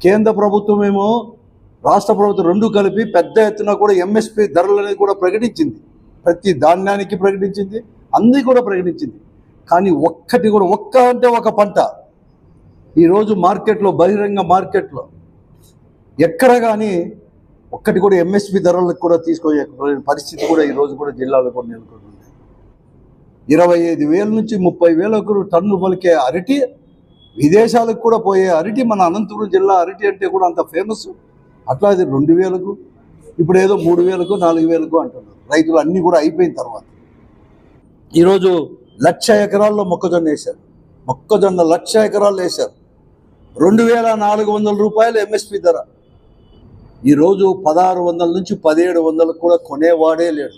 కేంద్ర ప్రభుత్వం ఏమో రాష్ట్ర ప్రభుత్వం రెండు కలిపి పెద్ద ఎత్తున కూడా ఎంఎస్పి ధరలు అనేది కూడా ప్రకటించింది. ప్రతి ధాన్యానికి ప్రకటించింది అన్నీ కూడా ప్రకటించింది. కానీ ఒక్కటి కూడా ఒక్క అంటే ఒక పంట. ఈరోజు మార్కెట్లో బహిరంగ మార్కెట్లో ఎక్కడ కానీ ఒక్కటి కూడా ఎంఎస్పి ధరలకు కూడా తీసుకోలేని పరిస్థితి కూడా ఈరోజు కూడా జిల్లాలో కూడా నెలకొంటుంది ఇరవై ఐదు వేల నుంచి ముప్పై వేలకు టన్ను పలికే అరటి విదేశాలకు కూడా పోయే అరటి మన అనంతపురం జిల్లా అరటి అంటే కూడా అంత ఫేమస్ అట్లా అది రెండు వేలకు ఇప్పుడు ఏదో మూడు వేలకు నాలుగు వేలకు అంటున్నారు. రైతులు అన్నీ కూడా అయిపోయిన తర్వాత. ఈరోజు లక్ష ఎకరాల్లో మొక్కజొన్న వేశారు. మొక్కజొన్న లక్ష ఎకరాల్లో వేశారు. రెండు వేల నాలుగు వందల రూపాయలు ఎంఎస్పి ధర. ఈరోజు పదహారు వందల నుంచి పదిహేడు వందలకు కూడా కొనేవాడే లేడు.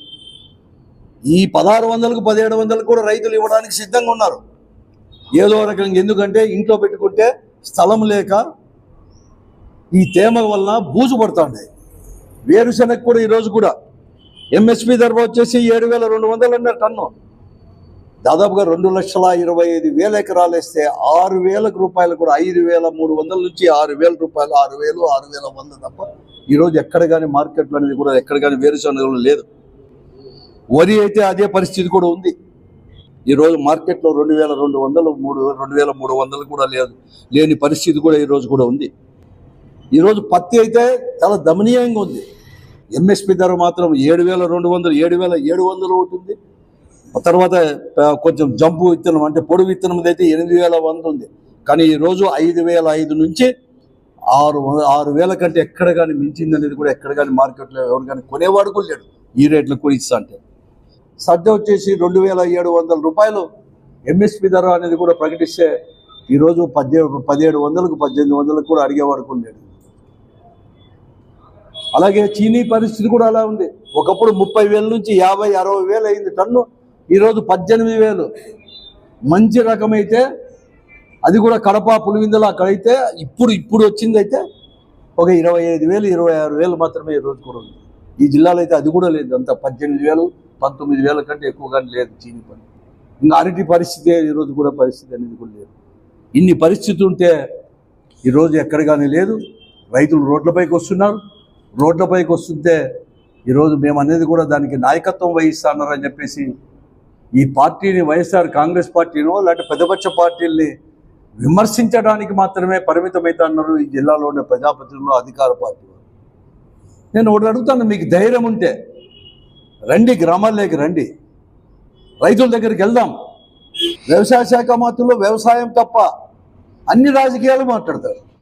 ఈ పదహారు వందలకు పదిహేడు వందలకు కూడా రైతులు ఇవ్వడానికి సిద్ధంగా ఉన్నారు. ఏదో రకంగా ఎందుకంటే ఇంట్లో పెట్టుకుంటే స్థలం లేక ఈ తేమ వలన బూజు పడుతుంది. వేరుశనగ కూడా ఈరోజు కూడా. ఎంఎస్పి ధర వచ్చేసి ఏడు వేల రెండు వందలు అన్నారు టన్ను. దాదాపుగా రెండు లక్షల ఇరవై ఐదు వేల ఎకరాలు వేస్తే ఆరు వేలకు రూపాయలు కూడా ఐదు వేల మూడు వందల నుంచి ఆరు వేల రూపాయలు ఆరు వేలు ఆరు వేల వంద తప్ప ఈరోజు ఎక్కడ కానీ మార్కెట్లో అనేది కూడా ఎక్కడ కానీ వేరుశనగలు లేదు. వరి అయితే అదే పరిస్థితి కూడా ఉంది. ఈరోజు మార్కెట్లో రెండు వేల రెండు వందలు మూడు రెండు వేల మూడు వందలు కూడా లేదు. లేని పరిస్థితి కూడా ఈరోజు కూడా ఉంది. ఈరోజు పత్తి అయితే చాలా దమనీయంగా ఉంది. ఎంఎస్పి ధర మాత్రం ఏడు వేల రెండు వందలు ఏడు వేల ఏడు వందలు ఉంటుంది. తర్వాత కొంచెం జంపు విత్తనం అంటే పొడి విత్తనం అయితే ఎనిమిది వేల వంద ఉంది. కానీ ఈరోజు ఐదు వేల ఐదు నుంచి ఆరు వంద- ఆరు వేల కంటే ఎక్కడ కానీ మించింది అనేది కూడా ఎక్కడ కానీ మార్కెట్లో ఎవరు కానీ కొనేవాడు కూడా లేడు. ఈ రేట్లకు కూడా ఇస్తా అంటే. సద్ద వచ్చేసి రెండు వేల ఏడు వందల రూపాయలు. ఎంఎస్పి ధర అనేది కూడా ప్రకటిస్తే ఈరోజు పద్దెనిమిది పదిహేడు వందలకు పద్దెనిమిది వందలకు కూడా అడిగేవాడుకు కూడా అలాగే చీనీ పరిస్థితి కూడా అలా ఉంది. ఒకప్పుడు ముప్పై వేల నుంచి యాభై అరవై వేలు అయింది టన్ను. ఈరోజు పద్దెనిమిది వేలు. మంచి రకమైతే అది కూడా కడప పులివిందల అక్కడైతే ఇప్పుడు ఇప్పుడు వచ్చిందైతే ఒక ఇరవై ఐదు వేలు ఇరవై ఆరు వేలు మాత్రమే ఈరోజు కూడా ఉంది. ఈ జిల్లాలో అయితే అది కూడా లేదు. అంత పద్దెనిమిది వేలు పంతొమ్మిది వేల కంటే ఎక్కువగా లేదు చీని పని. ఇంకా అరటి పరిస్థితి ఈరోజు కూడా పరిస్థితి అనేది కూడా లేదు. ఇన్ని పరిస్థితి ఉంటే ఈరోజు ఎక్కడగానే కానీ లేదు. రైతులు రోడ్లపైకి వస్తున్నారు. రోడ్లపైకి వస్తుంటే ఈరోజు మేము అనేది కూడా దానికి నాయకత్వం వహిస్తానని చెప్పేసి ఈ పార్టీని వైఎస్ఆర్ కాంగ్రెస్ పార్టీనో లేకపోతే పెద్దపక్ష పార్టీల్ని విమర్శించడానికి మాత్రమే పరిమితమైతే అన్నారు ఈ జిల్లాలో ఉన్న ప్రజాప్రతినిధులు అధికార పార్టీ నేను ఒకటి అడుగుతాను మీకు ధైర్యం ఉంటే రండి గ్రామాల్లోకి రండి. రైతుల దగ్గరికి వెళ్దాం. వ్యవసాయ శాఖ మాత్రంలో వ్యవసాయం తప్ప అన్ని రాజకీయాలు మాట్లాడతారు.